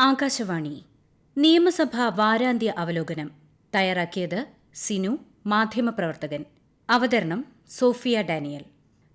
ആകാശവാണി. നിയമസഭാ വാരാന്ത്യ അവലോകനം. തയ്യാറാക്കിയത് സിനു മാധ്യമപ്രവർത്തകൻ. അവതരണം സോഫിയ ഡാനിയൽ.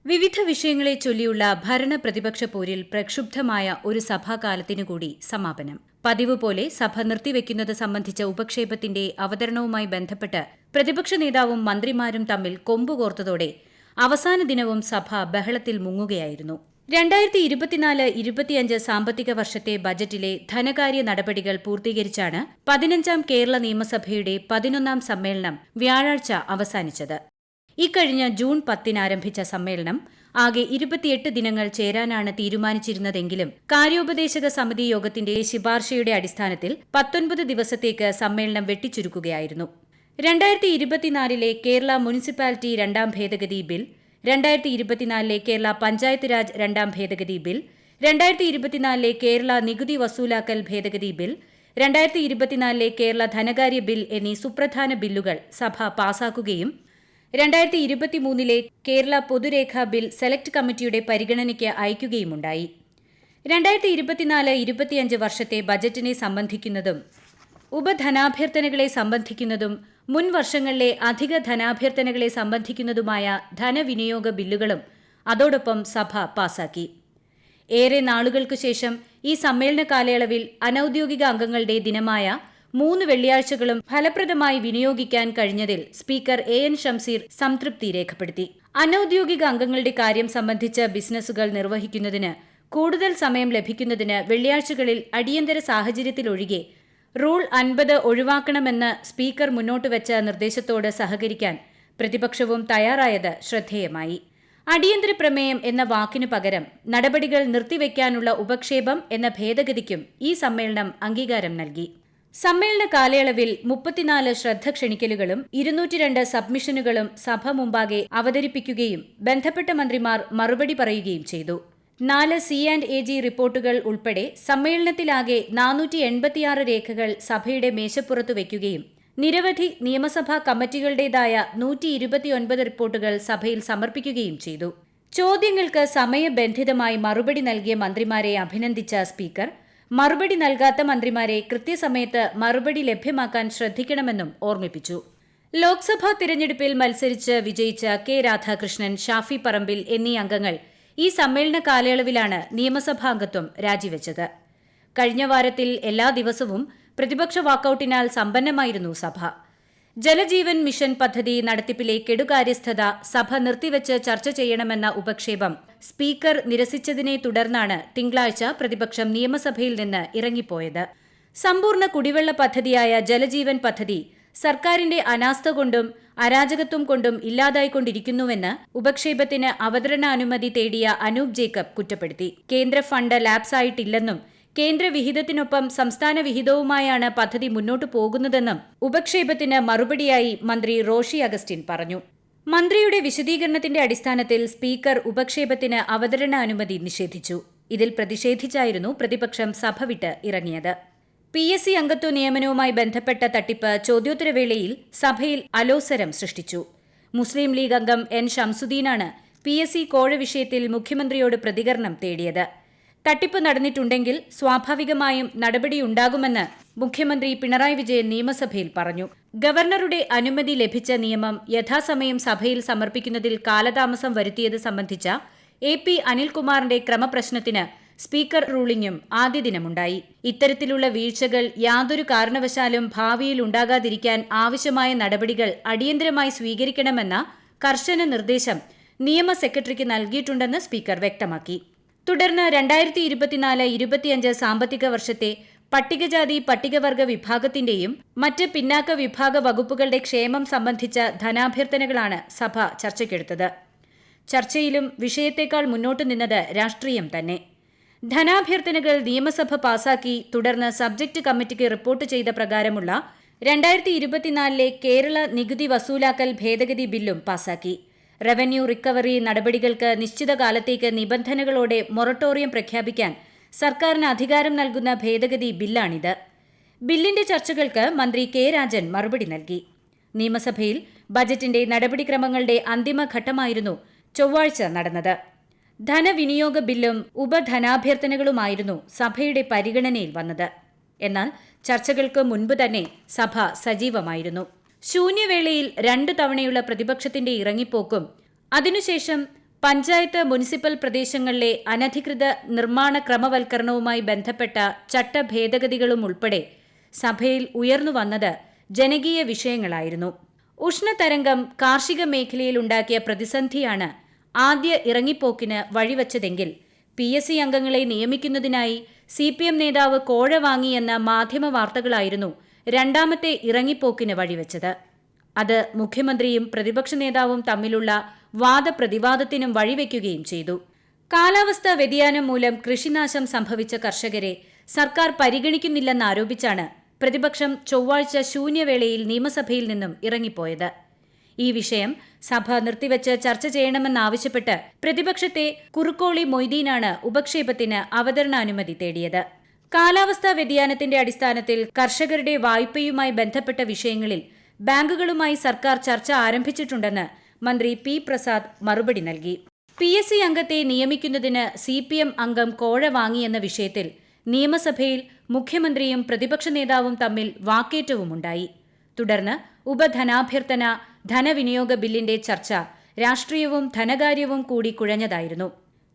വിവിധ വിഷയങ്ങളെ ചൊല്ലിയുള്ള ഭരണപ്രതിപക്ഷ പോരിൽ പ്രക്ഷുബ്ധമായ ഒരു സഭാകാലത്തിനു കൂടി സമാപനം. പതിവ് പോലെ സഭ നിർത്തിവെക്കുന്നത് സംബന്ധിച്ച ഉപക്ഷേപത്തിന്റെ അവതരണവുമായി ബന്ധപ്പെട്ട് പ്രതിപക്ഷ നേതാവും മന്ത്രിമാരും തമ്മിൽ കൊമ്പുകോർത്തതോടെ അവസാന ദിനവും സഭ ബഹളത്തിൽ മുങ്ങുകയായിരുന്നു. രണ്ടായിരത്തി ഇരുപത്തിനാല് ഇരുപത്തിയഞ്ച് സാമ്പത്തിക വർഷത്തെ ബജറ്റിലെ ധനകാര്യ നടപടികൾ പൂർത്തീകരിച്ചാണ് പതിനഞ്ചാം കേരള നിയമസഭയുടെ പതിനൊന്നാം സമ്മേളനം വ്യാഴാഴ്ച അവസാനിച്ചത്. ഇക്കഴിഞ്ഞ ജൂൺ പത്തിന് ആരംഭിച്ച സമ്മേളനം ആകെ ഇരുപത്തിയെട്ട് ദിനങ്ങൾ ചേരാനാണ് തീരുമാനിച്ചിരുന്നതെങ്കിലും കാര്യോപദേശക സമിതി യോഗത്തിന്റെ ശിപാർശയുടെ അടിസ്ഥാനത്തിൽ പത്തൊൻപത് ദിവസത്തേക്ക് സമ്മേളനം വെട്ടിച്ചുരുക്കുകയായിരുന്നു. രണ്ടായിരത്തി ഇരുപത്തിനാലിലെ കേരള മുനിസിപ്പാലിറ്റി രണ്ടാം ഭേദഗതി ബിൽ രണ്ടായിരത്തി ഇരുപത്തിനാലിലെ കേരള പഞ്ചായത്ത് രാജ് രണ്ടാം ഭേദഗതി ബിൽ രണ്ടായിരത്തി ഇരുപത്തിനാലിലെ കേരള നികുതി വസൂലാക്കൽ ഭേദഗതി ബിൽ രണ്ടായിരത്തി ഇരുപത്തിനാലിലെ കേരള ധനകാര്യ ബിൽ എന്നീ സുപ്രധാന ബില്ലുകൾ സഭ പാസാക്കുകയും രണ്ടായിരത്തി ഇരുപത്തിമൂന്നിലെ കേരള പൊതുരേഖാ ബിൽ സെലക്ട് കമ്മിറ്റിയുടെ പരിഗണനയ്ക്ക് അയക്കുകയുമുണ്ടായി. രണ്ടായിരത്തി ഇരുപത്തിനാല് ഇരുപത്തിയഞ്ച് വർഷത്തെ ബജറ്റിനെ സംബന്ധിക്കുന്നതും ഉപധനാഭ്യർത്ഥനകളെ സംബന്ധിക്കുന്നതും മുൻ വർഷങ്ങളിലെ അധിക ധനാഭ്യർത്ഥനകളെ സംബന്ധിക്കുന്നതുമായ ധനവിനിയോഗ ബില്ലുകളും അതോടൊപ്പം സഭ പാസാക്കി. ഏറെ നാളുകൾക്കു ശേഷം ഈ സമ്മേളന കാലയളവിൽ അനൌദ്യോഗിക അംഗങ്ങളുടെ ദിനമായ മൂന്ന് വെള്ളിയാഴ്ചകളും ഫലപ്രദമായി വിനിയോഗിക്കാൻ കഴിഞ്ഞതിൽ സ്പീക്കർ എ എൻ ഷംസീർ സംതൃപ്തി രേഖപ്പെടുത്തി. അനൌദ്യോഗിക അംഗങ്ങളുടെ കാര്യം സംബന്ധിച്ച ബിസിനസ്സുകൾ നിർവഹിക്കുന്നതിന് കൂടുതൽ സമയം ലഭിക്കുന്നതിന് വെള്ളിയാഴ്ചകളിൽ അടിയന്തര സാഹചര്യത്തിലൊഴികെ റൂൾ അൻപത് ഒഴിവാക്കണമെന്ന് സ്പീക്കർ മുന്നോട്ട് വെച്ച നിർദ്ദേശത്തോട് സഹകരിക്കാൻ പ്രതിപക്ഷവും തയ്യാറായത് ശ്രദ്ധേയമായി. അടിയന്തര പ്രമേയം എന്ന വാക്കിനു പകരം നടപടികൾ നിർത്തിവെക്കാനുള്ള ഉപക്ഷേപം എന്ന ഭേദഗതിക്കും ഈ സമ്മേളനം അംഗീകാരം നൽകി. സമ്മേളന കാലയളവിൽ മുപ്പത്തിനാല് ശ്രദ്ധ ക്ഷണിക്കലുകളും ഇരുന്നൂറ്റിരണ്ട് സബ്മിഷനുകളും സഭ മുമ്പാകെ അവതരിപ്പിക്കുകയും ബന്ധപ്പെട്ട മന്ത്രിമാർ മറുപടി പറയുകയും ചെയ്തു. നാല് സി ആൻഡ് എ ജി റിപ്പോർട്ടുകൾ ഉൾപ്പെടെ സമ്മേളനത്തിലാകെ നാനൂറ്റി എൺപത്തിയാറ് രേഖകൾ സഭയുടെ മേശപ്പുറത്ത് വയ്ക്കുകയും നിരവധി നിയമസഭാ കമ്മിറ്റികളുടേതായ നൂറ്റി ഇരുപത്തിയൊൻപത് റിപ്പോർട്ടുകൾ സഭയിൽ സമർപ്പിക്കുകയും ചെയ്തു. ചോദ്യങ്ങൾക്ക് സമയബന്ധിതമായി മറുപടി നൽകിയ മന്ത്രിമാരെ അഭിനന്ദിച്ച സ്പീക്കർ മറുപടി നൽകാത്ത മന്ത്രിമാരെ കൃത്യസമയത്ത് മറുപടി ലഭ്യമാക്കാൻ ശ്രദ്ധിക്കണമെന്നും ഓർമ്മിപ്പിച്ചു. ലോക്സഭാ തിരഞ്ഞെടുപ്പിൽ മത്സരിച്ച് വിജയിച്ച കെ രാധാകൃഷ്ണൻ ഷാഫി പറമ്പിൽ എന്നീ അംഗങ്ങൾ ഈ സമ്മേളന കാലയളവിലാണ് നിയമസഭാംഗത്വം രാജിവെച്ചത്. കഴിഞ്ഞ വാരത്തിൽ എല്ലാ ദിവസവും പ്രതിപക്ഷ വാക്കൌട്ടിനാൽ സമ്പന്നമായിരുന്നു സഭ. ജലജീവൻ മിഷൻ പദ്ധതി നടത്തിപ്പിലെ കെടുകാര്യസ്ഥത സഭ നിർത്തിവച്ച് ചർച്ച ചെയ്യണമെന്ന ഉപക്ഷേപം സ്പീക്കർ നിരസിച്ചതിനെ തുടർന്നാണ് തിങ്കളാഴ്ച പ്രതിപക്ഷം നിയമസഭയിൽ നിന്ന് ഇറങ്ങിപ്പോയത്. സമ്പൂർണ കുടിവെള്ള പദ്ധതിയായ ജലജീവൻ പദ്ധതി സർക്കാരിന്റെ അനാസ്ഥ കൊണ്ടും അരാജകത്വം കൊണ്ടും ഇല്ലാതായിക്കൊണ്ടിരിക്കുന്നുവെന്ന് ഉപക്ഷേപത്തിന് അവതരണാനുമതി തേടിയ അനൂപ് ജേക്കബ് കുറ്റപ്പെടുത്തി. കേന്ദ്ര ഫണ്ട് ലാപ്സായിട്ടില്ലെന്നും കേന്ദ്ര വിഹിതത്തിനൊപ്പം സംസ്ഥാന വിഹിതവുമായാണ് പദ്ധതി മുന്നോട്ടു പോകുന്നതെന്നും ഉപക്ഷേപത്തിന് മറുപടിയായി മന്ത്രി റോഷി അഗസ്റ്റിൻ പറഞ്ഞു. മന്ത്രിയുടെ വിശദീകരണത്തിന്റെ അടിസ്ഥാനത്തിൽ സ്പീക്കർ ഉപക്ഷേപത്തിന് അവതരണാനുമതി നിഷേധിച്ചു. ഇതിൽ പ്രതിഷേധിച്ചായിരുന്നു പ്രതിപക്ഷം സഭ വിട്ട് ഇറങ്ങിയത്. പി എസ് സി അംഗത്വ നിയമനവുമായി ബന്ധപ്പെട്ട തട്ടിപ്പ് ചോദ്യോത്തരവേളയിൽ സഭയിൽ അലോസരം സൃഷ്ടിച്ചു. മുസ്ലിം ലീഗ് അംഗം എൻ ഷംസുദ്ദീനാണ് പി എസ് സി കോഴ വിഷയത്തിൽ മുഖ്യമന്ത്രിയോട് പ്രതികരണം തേടിയത്. തട്ടിപ്പ് നടന്നിട്ടുണ്ടെങ്കിൽ സ്വാഭാവികമായും നടപടിയുണ്ടാകുമെന്ന് മുഖ്യമന്ത്രി പിണറായി വിജയൻ നിയമസഭയിൽ പറഞ്ഞു. ഗവർണറുടെ അനുമതി ലഭിച്ച നിയമം യഥാസമയം സഭയിൽ സമർപ്പിക്കുന്നതിൽ കാലതാമസം വരുത്തിയത് സംബന്ധിച്ച എ പി അനിൽകുമാറിന്റെ ക്രമപ്രശ്നത്തിന് സ്പീക്കർ റൂളിംഗും ആദ്യ ദിനമുണ്ടായി. ഇത്തരത്തിലുള്ള വീഴ്ചകൾ യാതൊരു കാരണവശാലും ഭാവിയിൽ ഉണ്ടാകാതിരിക്കാൻ ആവശ്യമായ നടപടികൾ അടിയന്തരമായി സ്വീകരിക്കണമെന്ന കർശന നിർദ്ദേശം നിയമ സെക്രട്ടറിക്ക് നൽകിയിട്ടുണ്ടെന്ന് സ്പീക്കർ വ്യക്തമാക്കി. തുടർന്ന് രണ്ടായിരത്തി ഇരുപത്തിനാല് ഇരുപത്തിയഞ്ച് സാമ്പത്തിക വർഷത്തെ പട്ടികജാതി പട്ടികവർഗ വിഭാഗത്തിന്റെയും മറ്റ് പിന്നാക്ക വിഭാഗ വകുപ്പുകളുടെ ക്ഷേമം സംബന്ധിച്ച ധനാഭ്യർത്ഥനകളാണ് സഭ ചർച്ചയ്ക്കെടുത്തത്. ചർച്ചയിലും വിഷയത്തേക്കാൾ മുന്നോട്ടു നിന്നത് രാഷ്ട്രീയം തന്നെ. ധനാഭ്യർത്ഥനകൾ നിയമസഭ പാസാക്കി തുടർന്ന് സബ്ജക്ട് കമ്മിറ്റിക്ക് റിപ്പോർട്ട് ചെയ്ത പ്രകാരമുള്ള രണ്ടായിരത്തി ഇരുപത്തിനാലിലെ കേരള നികുതി വസൂലാക്കൽ ഭേദഗതി ബില്ലും പാസാക്കി. റവന്യൂ റിക്കവറി നടപടികൾക്ക് നിശ്ചിത കാലത്തേക്ക് നിബന്ധനകളോടെ മൊറട്ടോറിയം പ്രഖ്യാപിക്കാൻ സർക്കാരിന് അധികാരം നൽകുന്ന ഭേദഗതി ബില്ലാണിത്. ബില്ലിന്റെ ചർച്ചകൾക്ക് മന്ത്രി കെ രാജൻ മറുപടി നൽകി. നിയമസഭയിൽ ബജറ്റിന്റെ നടപടിക്രമങ്ങളുടെ അന്തിമഘട്ടമായിരുന്നു ചൊവ്വാഴ്ച നടന്നത്. ധനവിനിയോഗ ബില്ലും ഉപധനാഭ്യർത്ഥനകളുമായിരുന്നു സഭയുടെ പരിഗണനയിൽ വന്നത്. എന്നാൽ ചർച്ചകൾക്ക് മുൻപ് തന്നെ സഭ സജീവമായിരുന്നു. ശൂന്യവേളയിൽ രണ്ടു തവണയുള്ള പ്രതിപക്ഷത്തിന്റെ ഇറങ്ങിപ്പോക്കും അതിനുശേഷം പഞ്ചായത്ത് മുനിസിപ്പൽ പ്രദേശങ്ങളിലെ അനധികൃത നിർമ്മാണ ക്രമവൽക്കരണവുമായി ബന്ധപ്പെട്ട ചട്ടഭേദഗതികളും ഉൾപ്പെടെ സഭയിൽ ഉയർന്നു വന്നത് ജനകീയ വിഷയങ്ങളായിരുന്നു. ഉഷ്ണതരംഗം കാർഷിക മേഖലയിൽ ഉണ്ടാക്കിയ പ്രതിസന്ധിയാണ് ആദ്യ ഇറങ്ങിപ്പോക്കിന് വഴിവച്ചതെങ്കിൽ പി എസ് സി അംഗങ്ങളെ നിയമിക്കുന്നതിനായി സി പി എം നേതാവ് കോഴ വാങ്ങിയെന്ന മാധ്യമ വാർത്തകളായിരുന്നു രണ്ടാമത്തെ ഇറങ്ങിപ്പോക്കിന് വഴിവെച്ചത്. അത് മുഖ്യമന്ത്രിയും പ്രതിപക്ഷ നേതാവും തമ്മിലുള്ള വാദപ്രതിവാദത്തിനും വഴിവെക്കുകയും ചെയ്തു. കാലാവസ്ഥാ വ്യതിയാനം മൂലം കൃഷിനാശം സംഭവിച്ച കർഷകരെ സർക്കാർ പരിഗണിക്കുന്നില്ലെന്നാരോപിച്ചാണ് പ്രതിപക്ഷം ചൊവ്വാഴ്ച ശൂന്യവേളയിൽ നിയമസഭയിൽ നിന്നും ഇറങ്ങിപ്പോയത്. ഈ വിഷയം സഭ നിർത്തിവച്ച് ചർച്ച ചെയ്യണമെന്നാവശ്യപ്പെട്ട് പ്രതിപക്ഷത്തെ കുറുക്കോളി മൊയ്തീനാണ് ഉപക്ഷേപത്തിന് അവതരണാനുമതി തേടിയത്. കാലാവസ്ഥാ വ്യതിയാനത്തിന്റെ അടിസ്ഥാനത്തിൽ കർഷകരുടെ വായ്പയുമായി ബന്ധപ്പെട്ട വിഷയങ്ങളിൽ ബാങ്കുകളുമായി സർക്കാർ ചർച്ച ആരംഭിച്ചിട്ടുണ്ടെന്ന് മന്ത്രി പി പ്രസാദ് മറുപടി നൽകി. പി എസ് സി അംഗത്തെ നിയമിക്കുന്നതിന് സി പി എം അംഗം കോഴ വാങ്ങിയെന്ന വിഷയത്തിൽ നിയമസഭയിൽ മുഖ്യമന്ത്രിയും പ്രതിപക്ഷ നേതാവും തമ്മിൽ വാക്കേറ്റവുമുണ്ടായി. തുടർന്ന് ഉപധനാഭ്യർത്ഥന ധനവിനിയോഗ ബില്ലിന്റെ ചർച്ച രാഷ്ട്രീയവും ധനകാര്യവും കൂടി കുഴഞ്ഞതായിരുന്നു.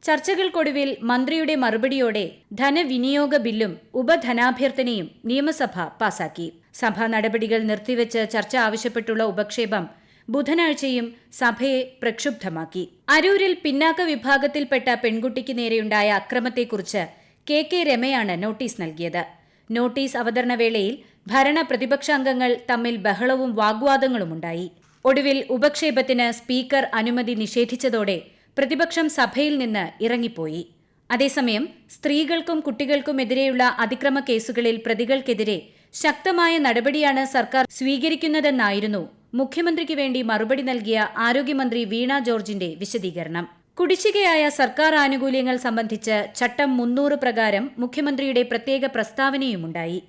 ചർച്ചകൾക്കൊടുവിൽ മന്ത്രിയുടെ മറുപടിയോടെ ധനവിനിയോഗ ബില്ലും ഉപധനാഭ്യർത്ഥനയും നിയമസഭ പാസാക്കി. സഭാ നടപടികൾ നിർത്തിവെച്ച് ചർച്ച ആവശ്യപ്പെട്ടുള്ള ഉപക്ഷേപം ബുധനാഴ്ചയും സഭയെ പ്രക്ഷുബ്ധമാക്കി. അരൂരിൽ പിന്നാക്ക വിഭാഗത്തിൽപ്പെട്ട പെൺകുട്ടിക്ക് നേരെയുണ്ടായ അക്രമത്തെക്കുറിച്ച് കെ കെ രമയാണ് നോട്ടീസ് നൽകിയത്. നോട്ടീസ് അവതരണ വേളയിൽ ഭരണ പ്രതിപക്ഷാംഗങ്ങൾ തമ്മിൽ ബഹളവും വാഗ്വാദങ്ങളുമുണ്ടായി. ഒടുവിൽ ഉപക്ഷേപത്തിന് സ്പീക്കർ അനുമതി നിഷേധിച്ചതോടെ പ്രതിപക്ഷം സഭയിൽ നിന്ന് ഇറങ്ങിപ്പോയി. അതേസമയം സ്ത്രീകൾക്കും കുട്ടികൾക്കുമെതിരെയുള്ള അതിക്രമ കേസുകളിൽ പ്രതികൾക്കെതിരെ ശക്തമായ നടപടിയാണ് സർക്കാർ സ്വീകരിക്കുന്നതെന്നായിരുന്നു മുഖ്യമന്ത്രിക്ക് വേണ്ടി മറുപടി നൽകിയ ആരോഗ്യമന്ത്രി വീണ ജോർജിന്റെ വിശദീകരണം. കുടിശ്ശികയായ സർക്കാർ ആനുകൂല്യങ്ങൾ സംബന്ധിച്ച് ചട്ടം മുന്നൂറ് പ്രകാരം മുഖ്യമന്ത്രിയുടെ പ്രത്യേക പ്രസ്താവനയുമുണ്ടായി.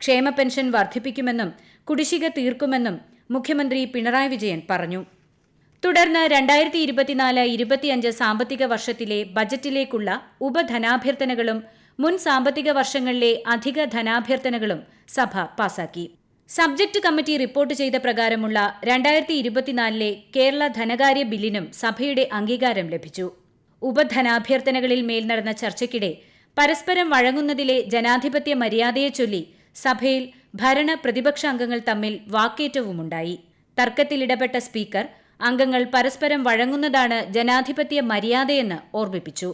ക്ഷേമ പെൻഷൻ വർദ്ധിപ്പിക്കുമെന്നും കുടിശ്ശിക തീർക്കുമെന്നും മുഖ്യമന്ത്രി പിണറായി വിജയൻ പറഞ്ഞു. തുടർന്ന് രണ്ടായിരത്തി ഇരുപത്തിനാല് ഇരുപത്തിയഞ്ച് സാമ്പത്തിക വർഷത്തിലെ ബജറ്റിലേക്കുള്ള ഉപധനാഭ്യർത്ഥനകളും മുൻ സാമ്പത്തിക വർഷങ്ങളിലെ അധിക ധനാഭ്യർത്ഥനകളും സഭ പാസാക്കി. സബ്ജക്ട് കമ്മിറ്റി റിപ്പോർട്ട് ചെയ്ത പ്രകാരമുള്ള രണ്ടായിരത്തി ഇരുപത്തിനാലിലെ കേരള ധനകാര്യ ബില്ലിനും സഭയുടെ അംഗീകാരം ലഭിച്ചു. ഉപധനാഭ്യർത്ഥനകളിൽ മേൽ നടന്ന ചർച്ചയ്ക്കിടെ പരസ്പരം വഴങ്ങുന്നതിലെ ജനാധിപത്യ മര്യാദയെ ചൊല്ലി സഭയിൽ ഭരണ പ്രതിപക്ഷ അംഗങ്ങൾ തമ്മിൽ വാക്കേറ്റവുമുണ്ടായി. തർക്കത്തിലിടപെട്ട സ്പീക്കർ അംഗങ്ങൾ പരസ്പരം വഴങ്ങുന്നതാണ് ജനാധിപത്യ മര്യാദയെന്ന് ഓർമ്മിപ്പിച്ചു.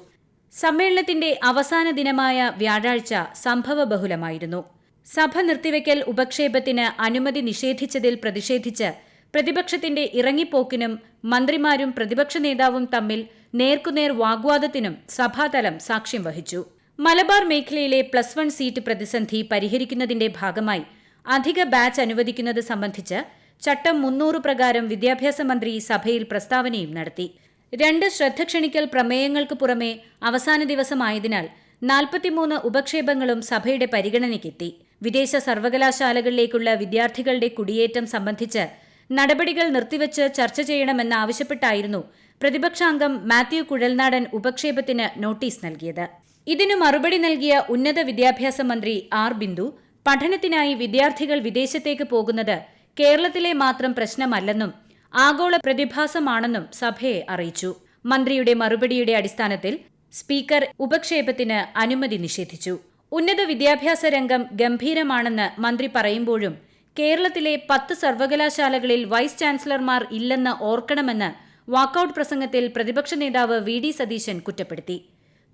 സമ്മേളനത്തിന്റെ അവസാന ദിനമായ വ്യാഴാഴ്ച സംഭവബഹുലമായിരുന്നു. സഭ നിർത്തിവെക്കൽ ഉപക്ഷേപത്തിന് അനുമതി നിഷേധിച്ചതിൽ പ്രതിഷേധിച്ച് പ്രതിപക്ഷത്തിന്റെ ഇറങ്ങിപ്പോക്കിനും മന്ത്രിമാരും പ്രതിപക്ഷ നേതാവും തമ്മിൽ നേർക്കുനേർ വാഗ്വാദത്തിനും സഭാതലം സാക്ഷ്യം വഹിച്ചു. മലബാർ മേഖലയിലെ പ്ലസ് വൺ സീറ്റ് പ്രതിസന്ധി പരിഹരിക്കുന്നതിന്റെ ഭാഗമായി അധിക ബാച്ച് അനുവദിക്കുന്നത് സംബന്ധിച്ച് ചട്ടം മുന്നൂറ് പ്രകാരം വിദ്യാഭ്യാസ മന്ത്രി സഭയിൽ പ്രസ്താവനയും നടത്തി. രണ്ട് ശ്രദ്ധ ക്ഷണിക്കൽ പ്രമേയങ്ങൾക്ക് പുറമെ അവസാന ദിവസമായതിനാൽ നാൽപ്പത്തിമൂന്ന് ഉപക്ഷേപങ്ങളും സഭയുടെ പരിഗണനയ്ക്കെത്തി. വിദേശ സർവകലാശാലകളിലേക്കുള്ള വിദ്യാർത്ഥികളുടെ കുടിയേറ്റം സംബന്ധിച്ച് നടപടികൾ നിർത്തിവച്ച് ചർച്ച ചെയ്യണമെന്നാവശ്യപ്പെട്ടായിരുന്നു പ്രതിപക്ഷാംഗം മാത്യു കുഴൽനാടൻ ഉപക്ഷേപത്തിന് നോട്ടീസ് നൽകിയത്. ഇതിനു മറുപടി നൽകിയ ഉന്നത വിദ്യാഭ്യാസ മന്ത്രി ആർ ബിന്ദു പഠനത്തിനായി വിദ്യാർത്ഥികൾ വിദേശത്തേക്ക് പോകുന്നത് കേരളത്തിലെ മാത്രം പ്രശ്നമല്ലെന്നും ആഗോള പ്രതിഭാസമാണെന്നും സഭയെ അറിയിച്ചു. മന്ത്രിയുടെ മറുപടിയുടെ അടിസ്ഥാനത്തിൽ സ്പീക്കർ ഉപക്ഷേപത്തിന് അനുമതി നിഷേധിച്ചു. ഉന്നത വിദ്യാഭ്യാസ രംഗം ഗംഭീരമാണെന്ന് മന്ത്രി പറയുമ്പോഴും കേരളത്തിലെ പത്ത് സർവകലാശാലകളിൽ വൈസ് ചാൻസലർമാർ ഇല്ലെന്ന് ഓർക്കണമെന്ന് വാക്കൌട്ട് പ്രസംഗത്തിൽ പ്രതിപക്ഷ നേതാവ് വി ഡി സതീശൻ കുറ്റപ്പെടുത്തി.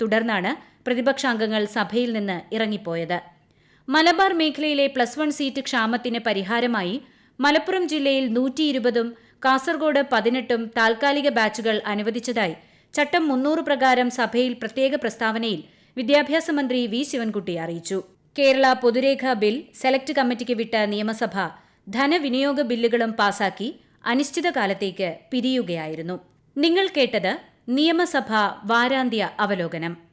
തുടർന്നാണ് പ്രതിപക്ഷാംഗങ്ങൾ സഭയിൽ നിന്ന് ഇറങ്ങിപ്പോയത്. മലബാർ മേഖലയിലെ പ്ലസ് വൺ സീറ്റ് ക്ഷാമത്തിന് പരിഹാരമായി മലപ്പുറം ജില്ലയിൽ നൂറ്റി ഇരുപതും കാസർഗോഡ് പതിനെട്ടും താൽക്കാലിക ബാച്ചുകൾ അനുവദിച്ചതായി ചട്ടം മുന്നൂറ് പ്രകാരം സഭയിൽ പ്രത്യേക പ്രസ്താവനയിൽ വിദ്യാഭ്യാസ മന്ത്രി വി ശിവൻകുട്ടി അറിയിച്ചു. കേരള പൊതുരേഖ ബിൽ സെലക്ട് കമ്മിറ്റിക്ക് വിട്ട നിയമസഭ ധനവിനിയോഗ ബില്ലുകളും പാസാക്കി അനിശ്ചിതകാലത്തേക്ക് പിരിയുകയായിരുന്നു. നിങ്ങൾ കേട്ടത് നിയമസഭ വാരാന്ത്യ അവലോകനം.